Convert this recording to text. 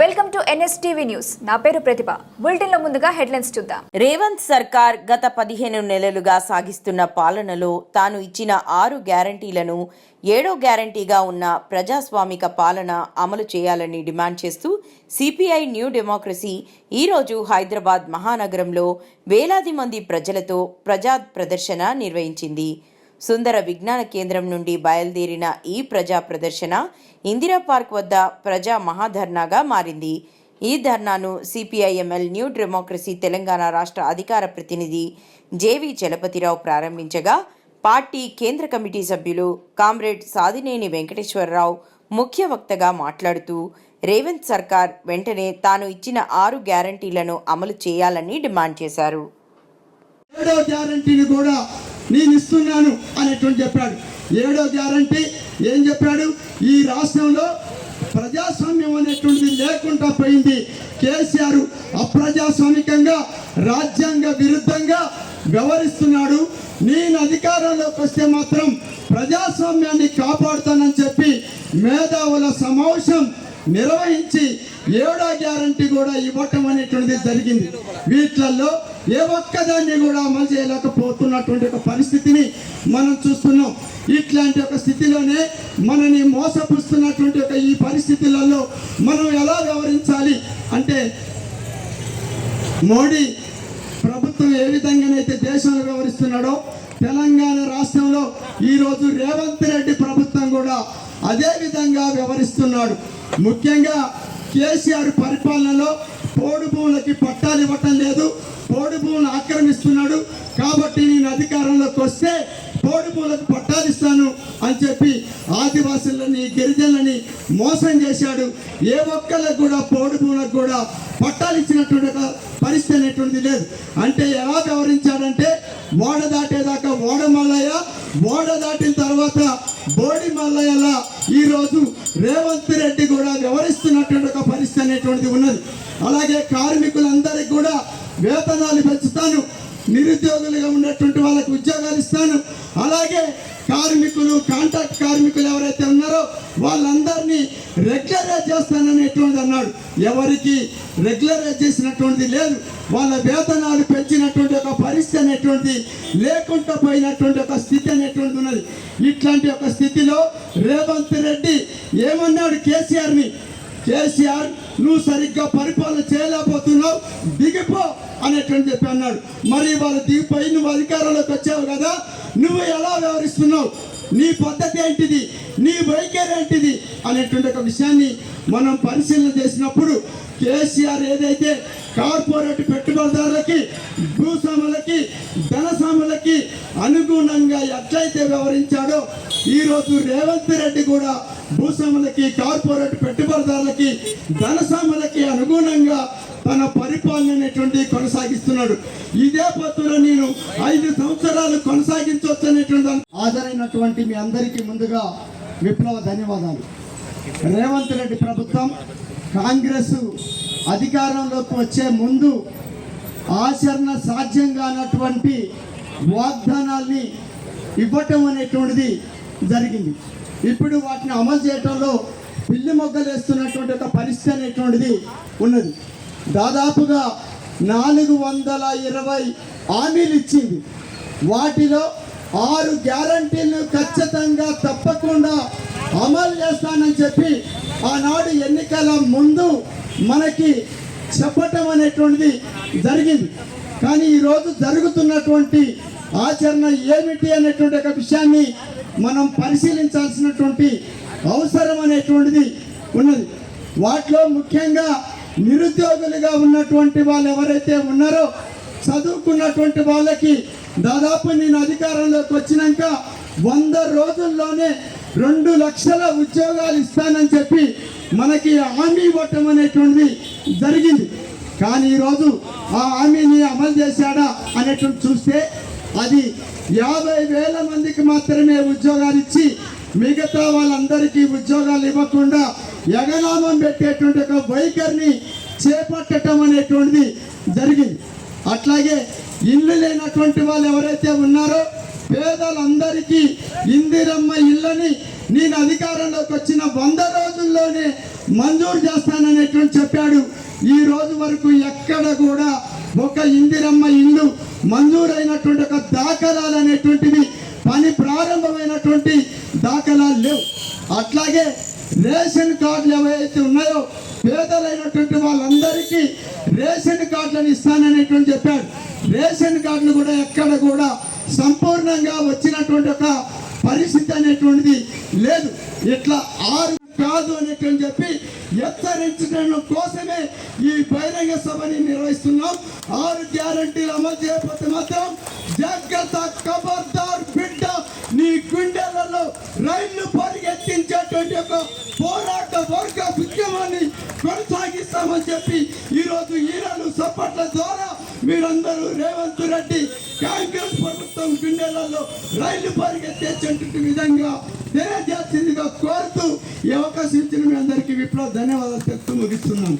Welcome to NSTV news. నా పేరు ప్రతిభ. బులెటిన్లో ముందుగా హెడ్లైన్స్ చూద్దాం. రేవంత్ సర్కార్ గత పదిహేను నెలలుగా సాగిస్తున్న పాలనలో తాను ఇచ్చిన ఆరు గ్యారంటీలను ఏడో గ్యారంటీగా ఉన్న ప్రజాస్వామిక పాలన అమలు చేయాలని డిమాండ్ చేస్తూ సిపిఐ న్యూ డెమోక్రసీ ఈరోజు హైదరాబాద్ మహానగరంలో వేలాది మంది ప్రజలతో ప్రజా ప్రదర్శన నిర్వహించింది. సుందర విజ్ఞాన కేంద్రం నుండి బయలుదేరిన ఈ ప్రజా ప్రదర్శన ఇందిరా పార్క్ వద్ద ప్రజా మహాధర్నాగా మారింది. ఈ ధర్నాను సిపిఐఎంఎల్ న్యూ డెమోక్రసీ తెలంగాణ రాష్ట్ర అధికార ప్రతినిధి జేవి చలపతిరావు ప్రారంభించగా పార్టీ కేంద్ర కమిటీ సభ్యులు కామ్రేడ్ సాదినేని వెంకటేశ్వరరావు ముఖ్య వక్తగా మాట్లాడుతూ రేవంత్ సర్కార్ వెంటనే తాను ఇచ్చిన ఆరు గ్యారంటీలను అమలు చేయాలని డిమాండ్ చేశారు. ఏడో గ్యారంటీని కూడా నేను ఇస్తున్నాను అనేటువంటి చెప్పాడు. ఏడో గ్యారంటీ ఏం చెప్పాడు? ఈ రాష్ట్రంలో ప్రజాస్వామ్యం అనేటువంటిది లేకుండా పోయింది. కేసీఆర్ అప్రజాస్వామికంగా రాజ్యాంగ విరుద్ధంగా వ్యవహరిస్తున్నాడు. నేను అధికారంలోకి వస్తే మాత్రం ప్రజాస్వామ్యాన్ని కాపాడుతానని చెప్పి మేధావుల సమావేశం నిర్వహించి ఏడో గ్యారంటీ కూడా ఇవ్వటం అనేటువంటిది జరిగింది. వీటిల్లో ఏ ఒక్కదాన్ని కూడా అమలు చేయలేకపోతున్నటువంటి ఒక పరిస్థితిని మనం చూస్తున్నాం. ఇట్లాంటి ఒక స్థితిలోనే మనని మోసపుస్తున్నటువంటి ఒక ఈ పరిస్థితులలో మనం ఎలా వ్యవహరించాలి అంటే మోడీ ప్రభుత్వం ఏ విధంగానైతే దేశంలో వ్యవహరిస్తున్నాడో తెలంగాణ రాష్ట్రంలో ఈరోజు రేవంత్ రెడ్డి ప్రభుత్వం కూడా అదే విధంగా వ్యవహరిస్తున్నాడు. ముఖ్యంగా కేసీఆర్ పరిపాలనలో పోడు భూములకి పట్టాలు ఇవ్వటం లేదు ఇస్తున్నాడు ఆక్రమిస్తున్నాడు కాబట్టి నేను అధికారంలోకి వస్తే పోడు భూములకు అని చెప్పి ఆదివాసులని గిరిజనులని మోసం చేశాడు. ఏ ఒక్కళ్ళకు కూడా పోడు కూడా పట్టాలు ఇచ్చినటువంటి పరిస్థితి అనేటువంటిది లేదు. అంటే ఎలా వ్యవహరించాడంటే ఓడ దాటేదాకా ఓడ మల్లయ్య ఓడ దాటిన తర్వాత బోడి మల్లయ్యలా ఈరోజు రేవంత్ రెడ్డి కూడా వ్యవహరిస్తున్నటువంటి ఒక పరిస్థితి అనేటువంటిది ఉన్నది. అలాగే కార్మికులందరికీ కూడా వేతనాలు పెంచుతాను. నిరుద్యోగులుగా ఉన్నటువంటి వాళ్ళకి ఉద్యోగాలు ఇస్తాను. అలాగే కార్మికులు కాంట్రాక్ట్ కార్మికులు ఎవరైతే ఉన్నారో వాళ్ళందరినీ రెగ్యులరైజ్ చేస్తాననేటువంటిది అన్నాడు. ఎవరికి రెగ్యులరైజ్ చేసినటువంటిది లేదు. వాళ్ళ వేతనాలు పెంచినటువంటి ఒక పరిస్థితి అనేటువంటి లేకుండా పోయినటువంటి ఒక స్థితి అనేటువంటిది ఉన్నది. ఇట్లాంటి ఒక స్థితిలో రేవంత్ రెడ్డి ఏమన్నాడు కేసీఆర్ని? కేసీఆర్ నువ్వు సరిగ్గా పరిపాలన చేయలేకపోతున్నావు దిగిపో అనేటువంటి చెప్పి అన్నాడు. మరి వాళ్ళు దిగిపోయి నువ్వు అధికారంలోకి వచ్చావు కదా నువ్వు ఎలా వ్యవహరిస్తున్నావు? నీ పద్ధతి ఏంటిది? నీ వైఖరి ఏంటిది? అనేటువంటి ఒక విషయాన్ని మనం పరిశీలన చేసినప్పుడు కేసీఆర్ ఏదైతే కార్పొరేట్ పెట్టుబడిదారులకి భూస్వాములకి ధనస్వాములకి అనుగుణంగా ఎట్లయితే వ్యవహరించాడో ఈరోజు రేవంత్ రెడ్డి కూడా భూస్వాములకి కార్పొరేట్ పెట్టుబడిదారులకి ధనస్వాములకి అనుగుణంగా తన పరిపాలన అనేటువంటి కొనసాగిస్తున్నాడు. ఇదే పత్తులో నేను ఐదు సంవత్సరాలు కొనసాగించవచ్చు అనేటువంటి హాజరైనటువంటి మీ అందరికీ ముందుగా విప్లవ ధన్యవాదాలు. రేవంత్ రెడ్డి ప్రభుత్వం కాంగ్రెస్ అధికారంలోకి వచ్చే ముందు ఆచరణ సాధ్యం కానటువంటి వాగ్దానాల్ని ఇవ్వటం అనేటువంటిది జరిగింది. ఇప్పుడు వాటిని అమలు చేయటంలో పిల్లి మొగ్గలు వేస్తున్నటువంటి ఒక పరిస్థితి అనేటువంటిది ఉన్నది. దాదాపుగా నాలుగు వందల ఇరవై హామీలు ఇచ్చింది. వాటిలో ఆరు గ్యారంటీలు ఖచ్చితంగా తప్పకుండా అమలు చేస్తానని చెప్పి ఆనాడు ఎన్నికల ముందు మనకి చెప్పటం అనేటువంటిది జరిగింది. కానీ ఈరోజు జరుగుతున్నటువంటి ఆచరణ ఏమిటి అనేటువంటి ఒక విషయాన్ని మనం పరిశీలించాల్సినటువంటి అవసరం అనేటువంటిది ఉన్నది. వాటిలో ముఖ్యంగా నిరుద్యోగులుగా ఉన్నటువంటి వాళ్ళు ఎవరైతే ఉన్నారో చదువుకున్నటువంటి వాళ్ళకి దాదాపు నేను అధికారంలోకి వచ్చినాక వంద రోజుల్లోనే రెండు లక్షల ఉద్యోగాలు ఇస్తానని చెప్పి మనకి హామీ ఇవ్వటం అనేటువంటిది జరిగింది. కానీ ఈరోజు ఆ హామీని అమలు చేశాడా అనేటువంటి చూస్తే అది యాభై వేల మందికి మాత్రమే ఉద్యోగాలు ఇచ్చి మిగతా వాళ్ళందరికీ ఉద్యోగాలు ఇవ్వకుండా యగనామం పెట్టేటువంటి ఒక వైఖరిని చేపట్టడం అనేటువంటిది జరిగింది. అట్లాగే ఇల్లు లేనటువంటి వాళ్ళు ఎవరైతే ఉన్నారో పేదలందరికీ ఇందిరమ్మ ఇళ్ళని నేను అధికారంలోకి వచ్చిన వంద రోజుల్లోనే మంజూరు చేస్తాననేటువంటి చెప్పాడు. ఈ రోజు వరకు ఎక్కడ కూడా ఒక ఇందిరమ్మ ఇల్లు మంజూరైనటువంటి ఒక దాఖలాలు అనేటువంటివి పని ప్రారంభమైనటువంటి దాఖలాలు లేవు. అట్లాగే రేషన్ కార్డులు ఏవైతే ఉన్నాయో పేదలైనటువంటి వాళ్ళందరికీ రేషన్ కార్డులను ఇస్తాననేటువంటి చెప్పాడు. రేషన్ కార్డులు కూడా ఎక్కడ కూడా సంపూర్ణంగా వచ్చినటువంటి ఒక పరిస్థితి అనేటువంటిది లేదు. ఇట్లా ఆరు కాదు అనేటువంటి చెప్పి హెచ్చరించడం కోసమే ఈ బహిరంగ సభని నిర్వహిస్తున్నాం. ఆరు గ్యారంటీలు అమలు చేయకపోతే మాత్రం జాగ్రత్త కబర్దార్ బిడ్డ నీ గుండెలలో రైళ్ళు పరిగెత్తించేటువంటి ఒక పోరాట వర్గ ఉద్యమాన్ని కొనసాగిస్తామని చెప్పి ఈరోజు ఈరాలు సప్పట్ల ద్వారా మీరందరూ రేవంత్ రెడ్డి కాంగ్రెస్ ప్రభుత్వం గుండెలలో రైళ్ళు పరిగెత్తేటువంటి విధంగా తెలియజేసిందిగా కోరుతూ ఈ అవకాశం ఇచ్చిన మీ అందరికీ విప్లవ ధన్యవాదాలు చెప్తూ ముగిస్తున్నాను.